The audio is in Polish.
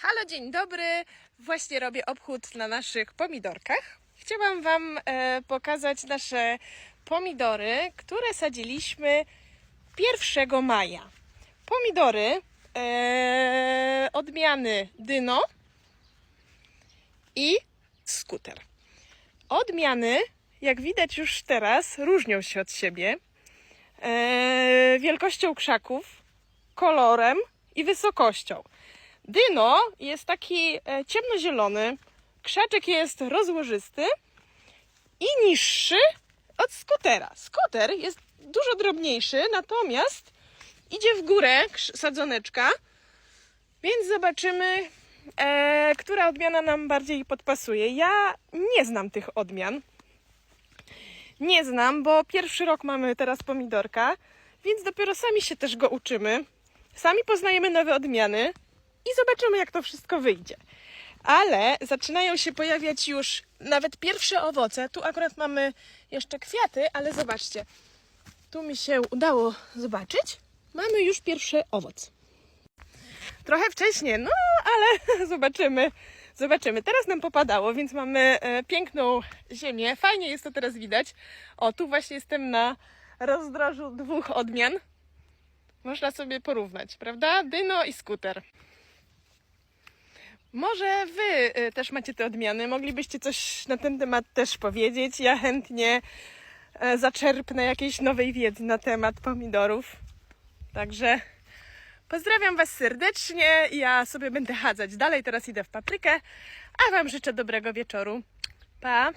Halo, dzień dobry. Właśnie robię obchód na naszych pomidorkach. Chciałam Wam e, pokazać nasze pomidory, które sadziliśmy 1 maja. Pomidory e, odmiany Dyno i Skuter. Odmiany, jak widać już teraz, różnią się od siebie e, wielkością krzaków, kolorem i wysokością. Dyno jest taki e, ciemnozielony, krzaczek jest rozłożysty i niższy od skutera. Skuter jest dużo drobniejszy, natomiast idzie w górę sadzoneczka, więc zobaczymy, e, która odmiana nam bardziej podpasuje. Ja nie znam tych odmian. Nie znam, bo pierwszy rok mamy teraz pomidorka, więc dopiero sami się też go uczymy. Sami poznajemy nowe odmiany i zobaczymy, jak to wszystko wyjdzie. Ale zaczynają się pojawiać już nawet pierwsze owoce. Tu akurat mamy jeszcze kwiaty, ale zobaczcie. Tu mi się udało zobaczyć. Mamy już pierwszy owoc. Trochę wcześniej, no ale zobaczymy. Zobaczymy. Teraz nam popadało, więc mamy e, piękną ziemię. Fajnie jest to teraz widać. O, tu właśnie jestem na rozdrożu dwóch odmian. Można sobie porównać, prawda? Dyno i skuter. Może wy y, też macie te odmiany, moglibyście coś na ten temat też powiedzieć. Ja chętnie e, zaczerpnę jakiejś nowej wiedzy na temat pomidorów. Także pozdrawiam Was serdecznie. Ja sobie będę chadzać dalej, teraz idę w paprykę, a Wam życzę dobrego wieczoru. Pa!